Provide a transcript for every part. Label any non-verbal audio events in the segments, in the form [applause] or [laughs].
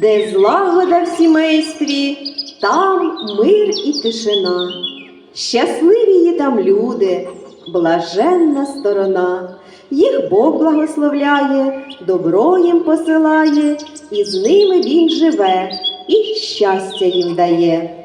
Де злагода в сімействі, там мир і тишина. Щасливі є там люди, блаженна сторона. Їх Бог благословляє, добро їм посилає, і з ними він живе, і щастя їм дає.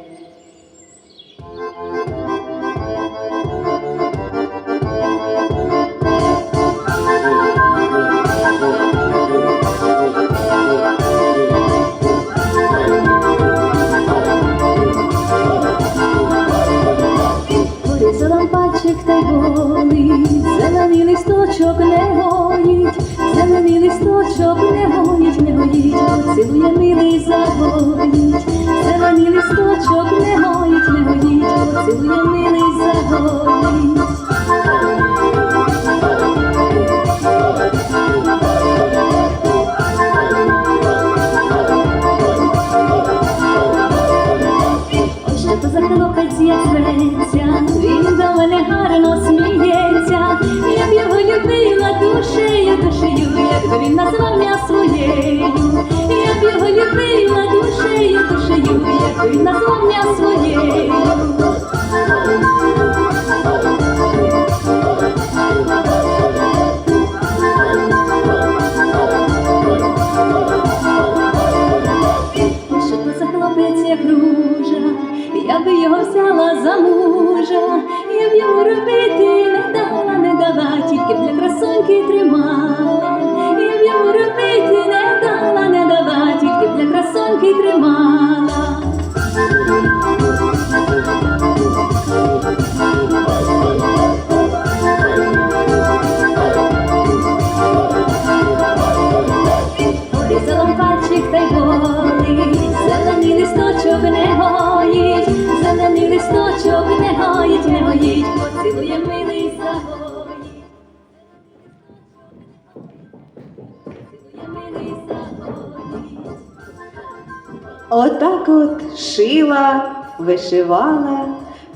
Шила, вишивала,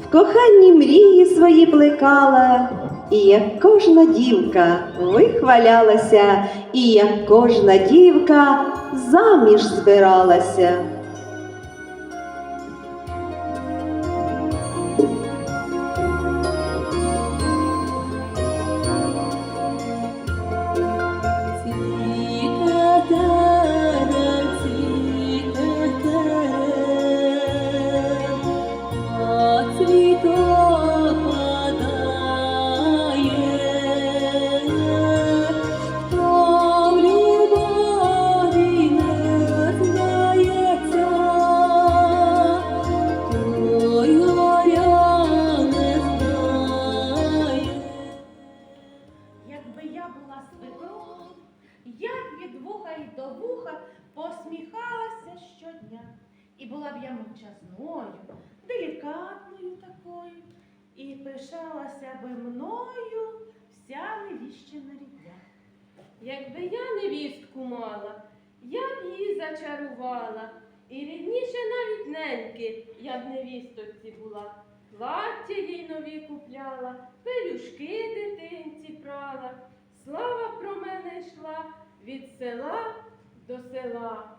в коханні мрії свої плекала, і як кожна дівка вихвалялася, і як кожна дівка заміж збиралася. Була свекрухою, я від вуха й до вуха посміхалася щодня. І була б я мовчазною, делікатною такою, і пишалася би мною вся невіщена рідня. Якби я невістку мала, я б її зачарувала, і рідніше навіть неньки, я б невісточці була. Плаття їй нові купляла, пелюшки дитинці прала. Слава про мене йшла від села до села.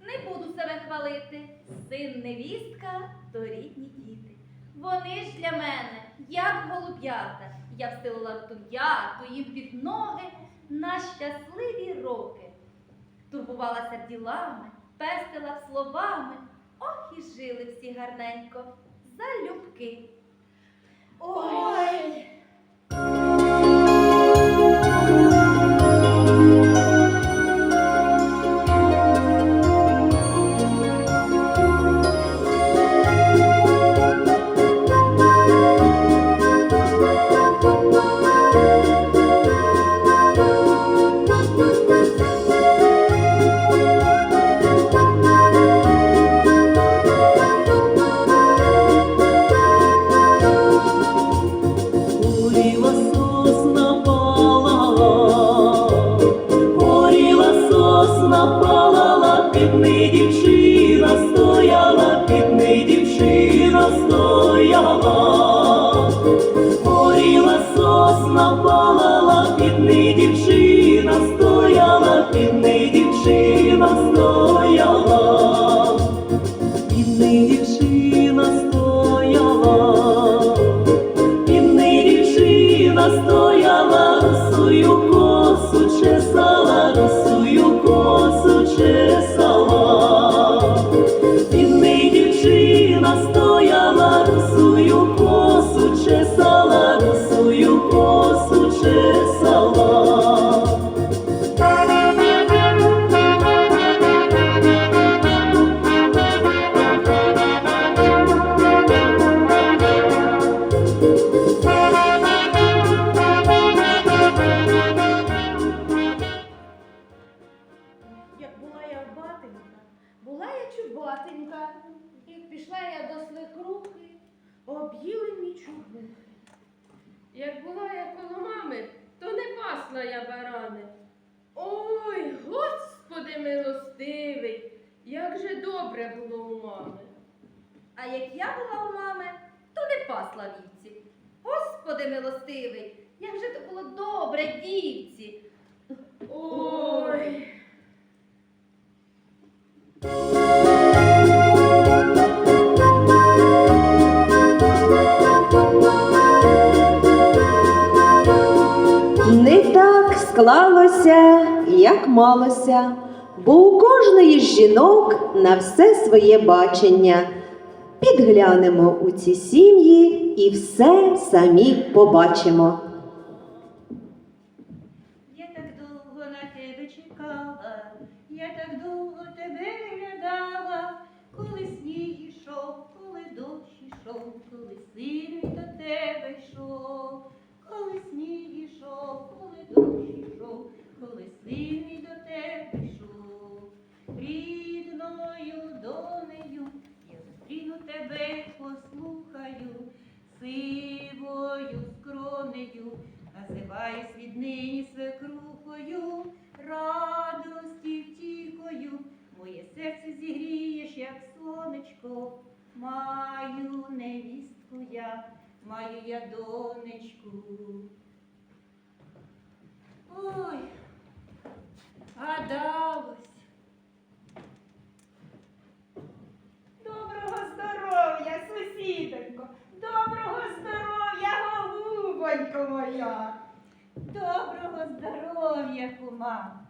Не буду себе хвалити. Син невістка то рідні діти. Вони ж для мене, як голуб'ята. Я встелила туляту їм під ноги на щасливі роки. Турбувалася ділами, пестила словами. Ох і жили всі гарненько, залюбки. Ой! number. Я чубатенька, і пішла я до свекрухи, об'їли мій чубух. Як була я коло мами, то не пасла я барани. Ой, господи милостивий, як же добре було у мами. А як я була у мами, то не пасла вівці. Господи милостивий, як же то було добре дівці. Ой. Не так склалося, як малося, бо у кожної з жінок на все своє бачення. Підглянемо у ці сім'ї і все самі побачимо. Коли сніг ішов, коли дощ ішов, коли сильний до тебе йшов, рідною донею, я зустріну тебе, послухаю, сивою скронею, називаюсь віднині свекрухою, радості втіхою, моє серце зігрієш, як сонечко, маю невістку я, маю я донечку. Ой, гадалось. Доброго здоров'я, сусідонько! Доброго здоров'я, голубонько моя! Доброго здоров'я, кума!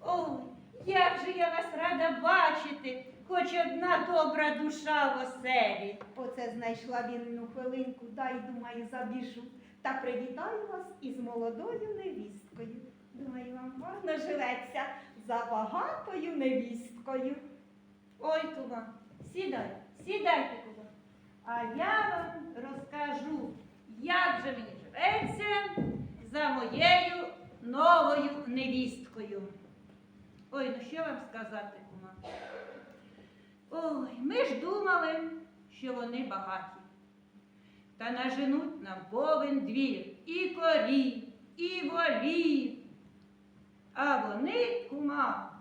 Ой, як же я вас рада бачити, хоч одна добра душа в оселі. Оце знайшла вільну хвилинку, та й думаю, забіжу. Та привітаю вас із молодою невісткою. Думаю, вам гарно живеться за багатою невісткою. Ой, кума, сідай, сідайте, кума. А я вам розкажу, як же мені живеться за моєю новою невісткою. Ой, ну що вам сказати, кума? Ой, ми ж думали, що вони багаті. Та наженуть нам повен двір і корів, і волів. А вони, кума,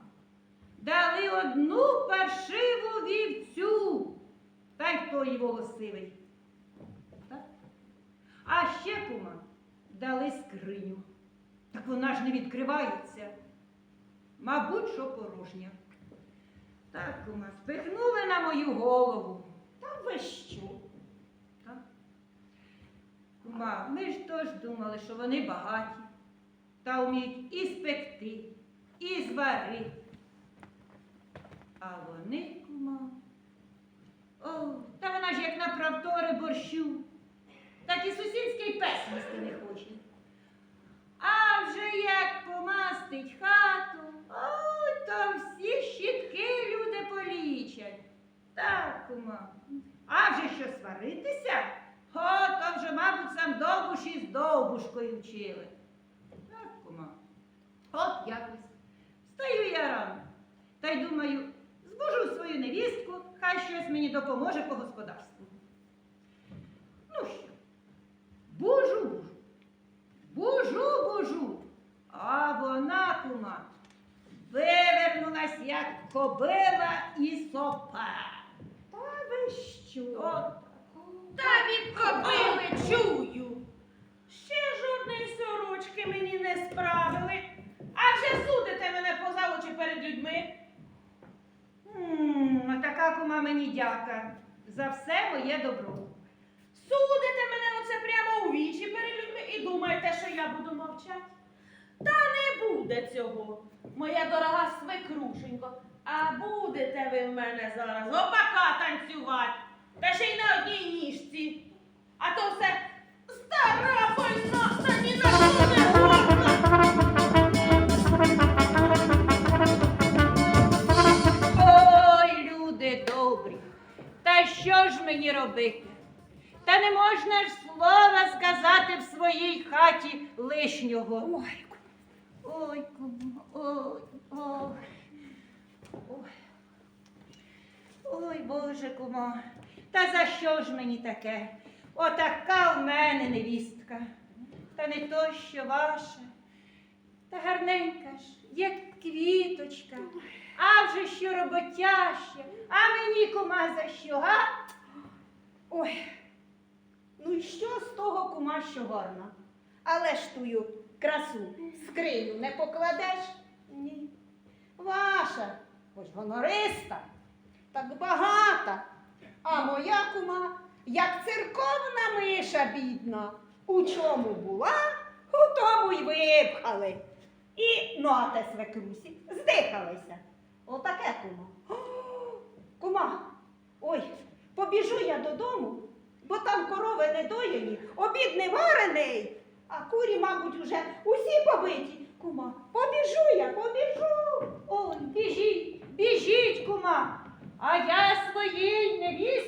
дали одну паршиву вівцю, та й хто її волосивий. А ще, кума, дали скриню. Так вона ж не відкривається. Мабуть, що порожня. Так, кума, спихнули на мою голову. Та ви що? Так? Кума, ми ж теж думали, що вони багаті та вміють і спекти, і зварити. А вони, кума, о, та вона ж як на правтори борщу, так і сусідський пес їсти не хоче. А вже як помастить хату, ой, то всі щітки люди полічать. Так, кума. А вже що сваритися? О, то вже, мабуть, сам довбуш із довбушкою вчили. Так, кума. От якось. Встаю я рано. Та й думаю, збужу свою невістку, хай щось мені допоможе по господарству. Ну що, бужу, бужу, бужу, бужу. А вона, кума, виверне нас як кобила і сопа. Що? Та від кобили чую. Ще жодної сорочки мені не справили. А вже судите мене поза очі перед людьми. М, така кума мені дяка. За все моє добро. Судите мене оце прямо у вічі перед людьми і думаєте, що я буду мовчати. Та не буде цього, моя дорога свекрушенько. А будете ви в мене зараз опака танцювати. Та ще й на одній ніжці. А то все стара больна, та ні на що не годна. Ой, люди добрі, та що ж мені робити? Та не можна ж слова сказати в своїй хаті лишнього. Ой, ой, ой, ой, ой. Ой, Боже кума, та за що ж мені таке? Отака в мене невістка. Та не то, що ваша. Та гарненька ж, як квіточка, а вже що роботяще, а мені кума за що, га? Ой, ну і що з того кума, що гарна? Але ж тую красу скриню не покладеш? Ні. Ваша, хоч гонориста, так багата. А моя кума, як церковна миша бідна. У чому була, у тому й випхали. І ну, а те свекрусі, здихалися. Отаке кума. О, Кума, ой, побіжу я додому, бо там корови не доїні, обід не варений, а курі, мабуть, уже усі побиті. Кума, побіжу я, побіжу. Ой, біжіть, біжіть, кума, а я своїй невістці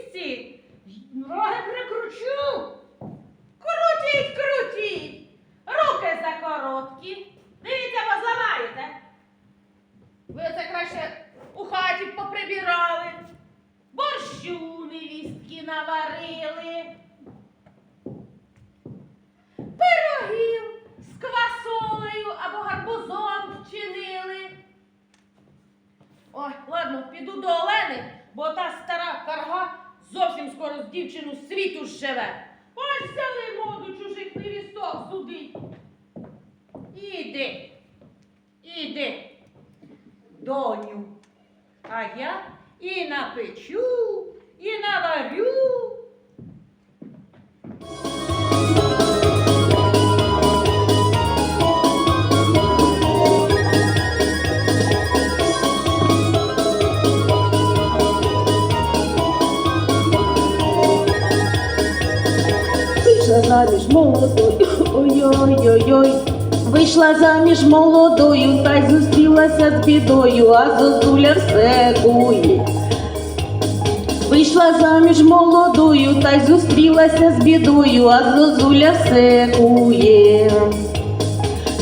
заміж молодою, ой-ой-ой-ой. Вийшла заміж молодою, та й зустрілася з бідою, а зозуля все кує. Вийшла заміж молодою, та й зустрілася з бідою, а зозуля все кує.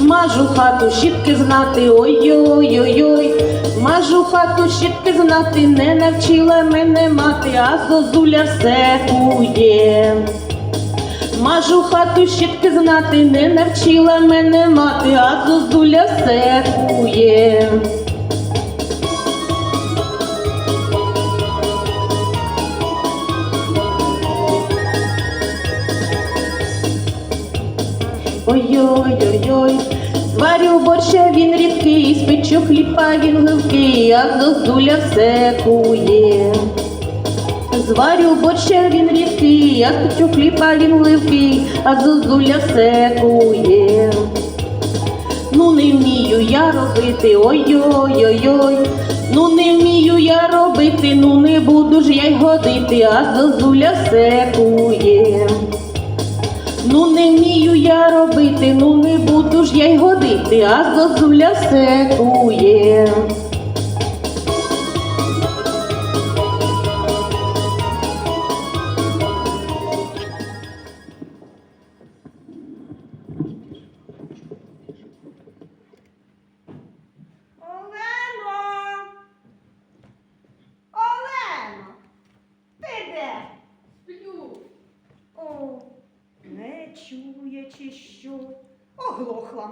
Мажу хату щітки знати, ой-ой-ой-ой. Мажу хату щітки знати, не навчила мене мати, а зозуля все кує. Мажу хату щітки знати, не навчила мене мати, а зозуля все кує. Ой-ой-ой-ой, зварю борща він рідкий, спечу хліба він гливкий, а зозуля все кує. Зварю борща він рідкий, спечу хліба він гливкий, а зозуля все кує. Ну не вмію я робити, ой-ой-ой-ой. Ну не вмію я робити, ну не буду ж я й годити, а зозуля все кує. Ну не вмію я робити, ну не буду ж я й годити, а зозуля все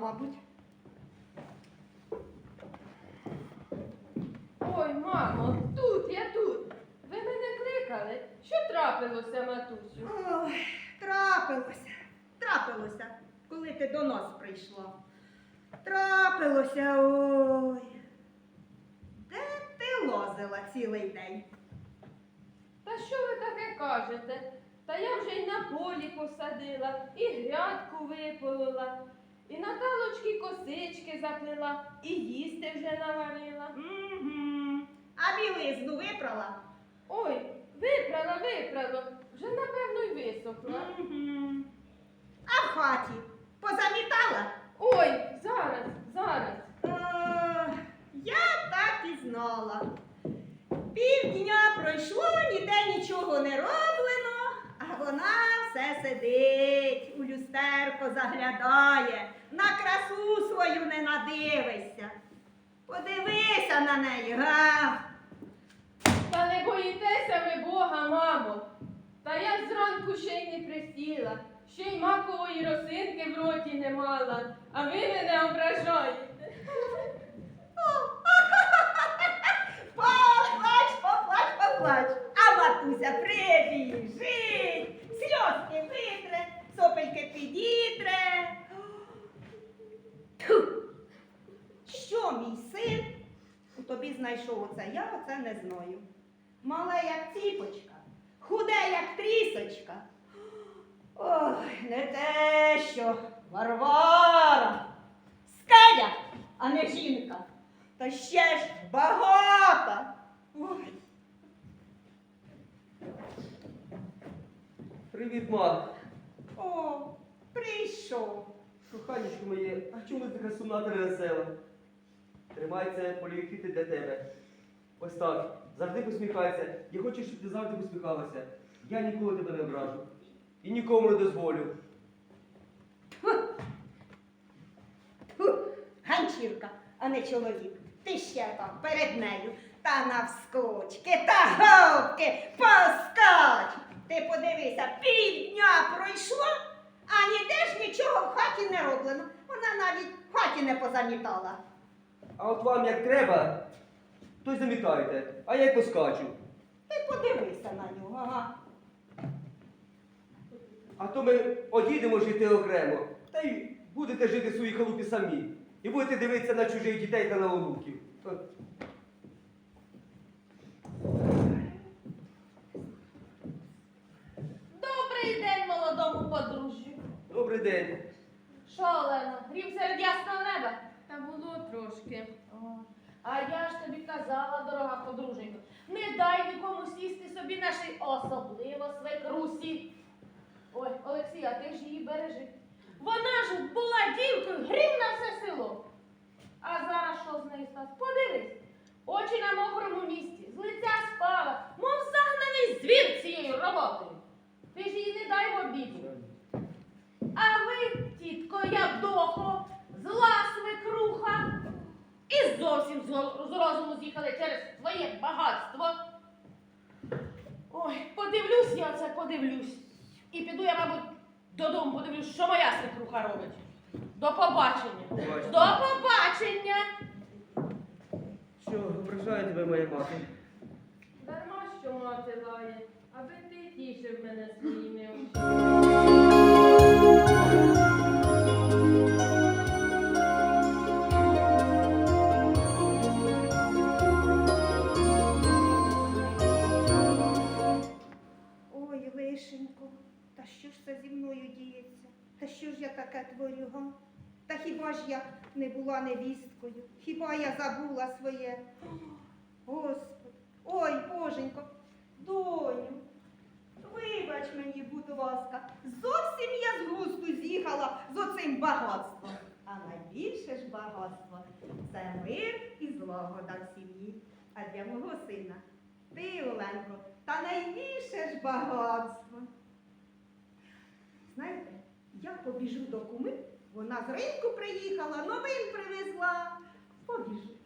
Мабуть. мамо, тут, я тут. Ви мене кликали. Що трапилося, матусю? Ой, трапилося, трапилося, коли ти до нас прийшла. Трапилося, ой. Де ти лозила цілий день? Та що ви таке кажете? Та я вже й на полі посадила, і грядку виполола, і на талочки косички заплела, і їсти вже наварила. Угу. А білизну випрала? Ой, випрала, випрала, вже напевно й висохла. Угу. А в хаті позамітала? Ой, зараз, зараз. Е, я так і знала. Півдня пройшло, ніде нічого не роблено, а вона все сидить, у люстерко заглядає, на красу свою не надивишся. Подивися на неї, га. Та не боїтеся ви Бога, мамо. Та я зранку ще й не присіла, ще й макової росинки в роті не мала, а ви мене ображаєте. [laughs] Поплач, поплач, поплач. Матуся прибіжить, сльозки витре, сопельки підітре. Що мій син у тобі знайшов оце? Я оце не знаю. Мале, як ціпочка, худе, як трісочка. Ой, не те, що Варвара. Скеля, а не жінка. Та ще ж багата. Ой. Привіт, мам. О, прийшов. Коханечко моє, а чому ти така сумна та невесела? Тримай це поліві для тебе. Ось так. Завжди посміхайся. Я хочу, щоб ти завжди посміхалася. Я ніколи тебе не ображу. І нікому не дозволю. Ганчірка, а не чоловік. Ти ще там перед нею. Та навскочки, та говки, поскач. Ти подивися, півдня пройшло, а ніде ж нічого в хаті не роблено. Вона навіть в хаті не позамітала. А от вам як треба, то й замітайте, а я й поскачу. Ти подивися на нього, ага. А то ми одійдемо жити окремо. Та й будете жити в своїй халупі самі. І будете дивитися на чужих дітей та на онуків. От. Добрий день молодому подружжю. Добрий день. Що, Олено, грім серед ясного неба? Та було трошки. О, А я ж тобі казала, дорога подруженько, не дай нікому сісти собі нашій особливо свекрусі. Ой, Олексія, ти ж її бережи. Вона ж була дівкою, грім на все село. А зараз що з нею сталося? Подивись, очі на мокрому місці, з лиця спала, мов загнаний звір цією роботою. Ти ж її не дай в обіду. Ви, тітко, дохо, зла свекруха, і зовсім з, з розуму з'їхали через своє багатство. Ой, подивлюсь я це, подивлюсь. І піду я, мабуть, додому подивлюсь, що моя свекруха робить. До побачення. Побачення. До побачення. Що, ображає тебе моя мати? Дарма, що мати лає, аби ти тішив мене своїми очима. Таке творю, га? Та хіба ж я не була невісткою? Хіба я забула своє? Господи, ой, боженько, доню, вибач мені, будь ласка, зовсім я з глузду з'їхала з оцим багатством. А найбільше ж багатство це мир і злагода в сім'ї. А для мого сина ти, Оленко, та найбільше ж багатство. Знаєте, я побіжу до куми, вона з ринку приїхала, новин привезла. Побіжу.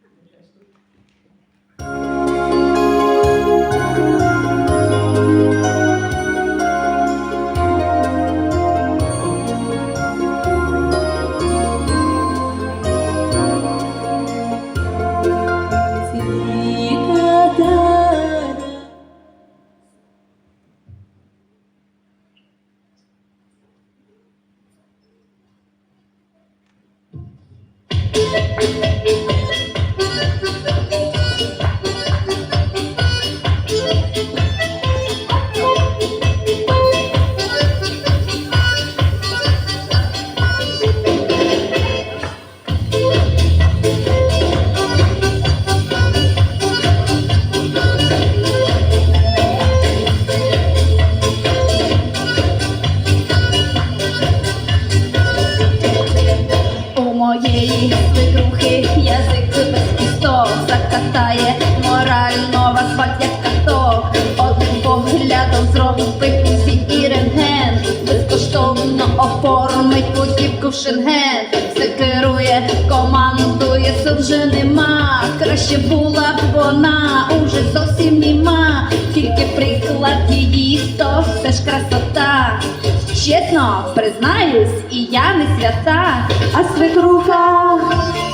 Шенген, все керує, командує, сил вже нема. Краще була б вона, уже зовсім німа. Тільки приклад її, то все ж красота. Чесно, признаюсь, і я не свята. А свекруха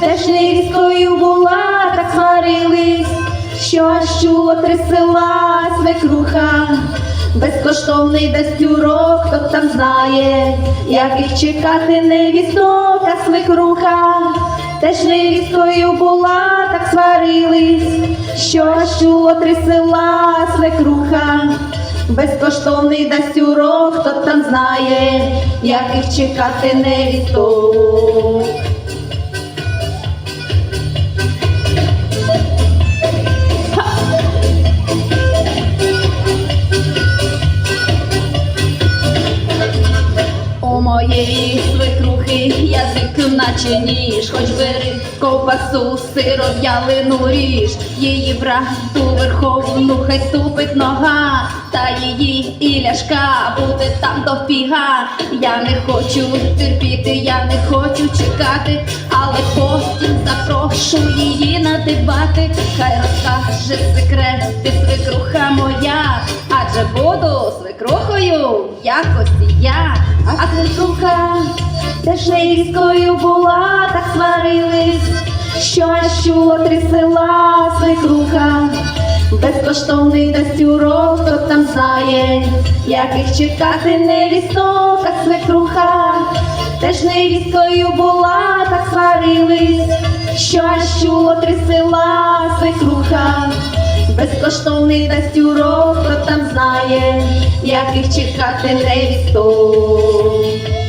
теж невісткою була, так сварились, що аж чуло три села свекруха. Безкоштовний дасть урок, хто там знає, як їх чекати невісток, а свекруха. Теж невісткою була, так сварились, що чуло три села свекруха. Безкоштовний дасть урок, хто там знає, як їх чекати невісток. У моєї свекрухи язик наче ніж, хоч бери ковбасу, сиро в'ялину ріж, її брату верховну хай ступить нога, та її і ляшка буде там до фіга. Я не хочу терпіти, я не хочу чекати, але потім запрошу її на дебати, хай розкаже секрети свекруха моя, адже буду свекрухою в якості я. А свекруха теж невісткою була, так сварились, що аж чуло три села свекруха. Безкоштовний дасть урок, хто там знає, як їх чекати невісток, а свекруха. Теж невісткою була, так сварились, що аж чуло три села свекруха. Безкоштовний дасть урок, хто там знає, як їх чекати невісток. Молодице,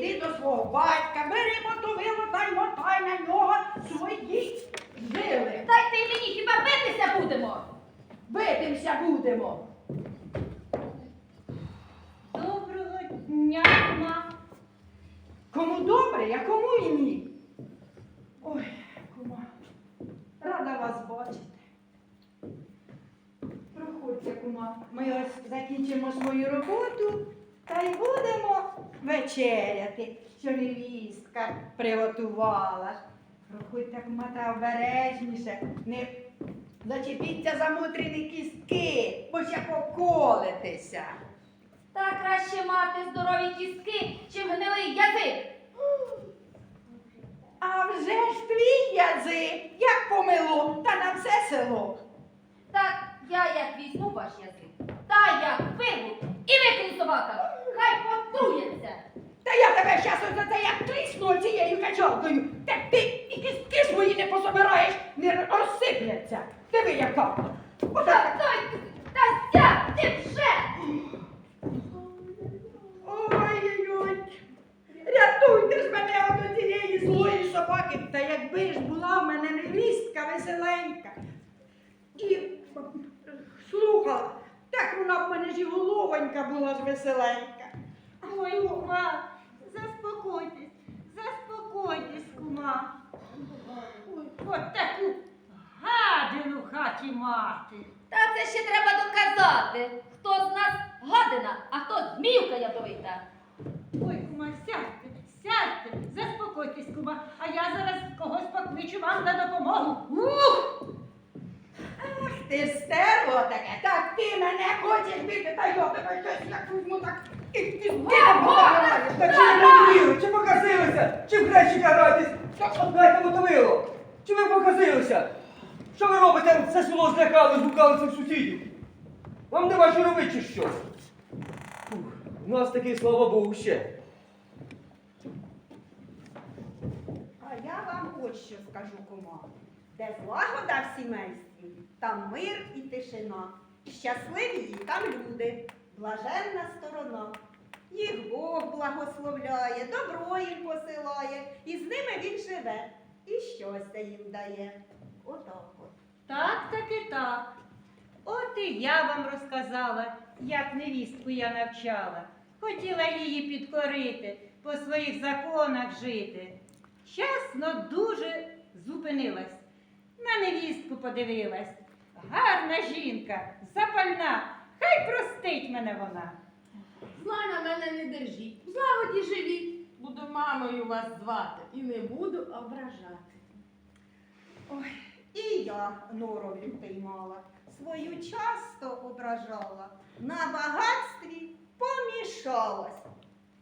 йди до свого батька, бери мотовило та й мотай на нього свої жили. Та й ти мені хіба битися будемо? Битимся будемо. Доброго дня, ма. Кому добре, а кому і ні. Ой, кума, рада вас бачити. Проходьте, кума. Ми ось закінчимо свою роботу та й будемо вечеряти, що невістка приготувала. Проходьте, кума, та обережніше. Не зачепіться за мутрини кістки, бо ще поколитеся. Та краще мати здорові кістки, чим гнилий язик. А вже ж твій язик, як помило, та на все село. Так я як візьму ваш язик, та як вирву і викину собака. Хай потрується. Та я тебе щас за це як трісну цією качалкою. Так ти і кістки свої не пособираєш, не розсипляться. Диви яка. Та Отак. та сядь ти вже. Ой-ой-ой. Рятуйте ж мене от цієї злої собаки. Та якби ж була в мене невістка веселенька. І слухала, так вона в мене ж і головонька була ж веселенька. Ой, кума, заспокойтесь, заспокойтесь, кума. Ой, от таку гадину в хаті мати. Та це ще треба доказати, хто з нас гадина, а хто змівка ядовита. Ой, кума, сядьте, сядьте, заспокойтесь, кума, а я зараз когось покличу вам на допомогу. Ух! Ах, ти стерво таке, так ти мене хочеш бити, та я тебе щось як візьму, так Та чи ви розуміли? Чи показилися? Чи в хрещика граєтесь? Дайте мотовило! Чи ви показилися? Що ви робите? Все село злякали, згукали цих сусідів. Вам нема що робити чи що? Фух, у нас такий, слава Богу, ще. А я вам ось що скажу, кума. Де злагода в сімействі, там мир і тишина. Щасливі її там люди, блаженна сторона. Їх Бог благословляє, добро їм посилає, і з ними він живе, і щастя їм дає. Отак от. Так, таки так. От і я вам розказала, як невістку я навчала. Хотіла її підкорити, по своїх законах жити. Чесно, дуже зупинилась. На невістку подивилась. Гарна жінка, запальна, хай простить мене вона. Зла на мене не держіть, в злагоді живіть. Буду мамою вас звати і не буду ображати. Ой, і я норовлю піймала, свою часто ображала, на багатстві помішалась,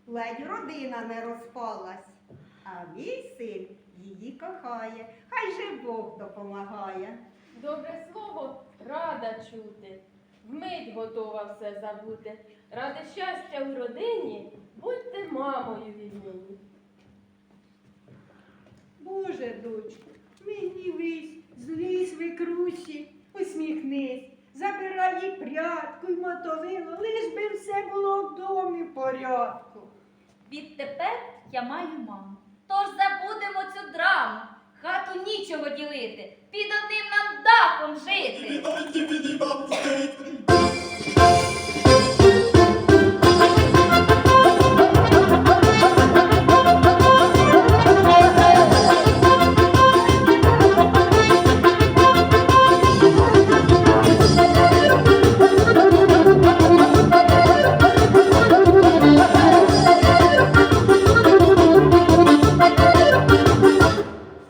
ледь родина не розпалась, а мій син її кохає, хай же Бог допомагає. Добре слово рада чути. Вмить готова все забути. Ради щастя в родині, будьте мамою віднині. Боже, дочку, мені вись, злій свекрусі, усміхнись, забирай їй прядку й мотовило, лиш би все було в домі в порядку. Відтепер я маю маму. Тож забудемо цю драму. Хату нічого ділити, під одним нам дахом жити.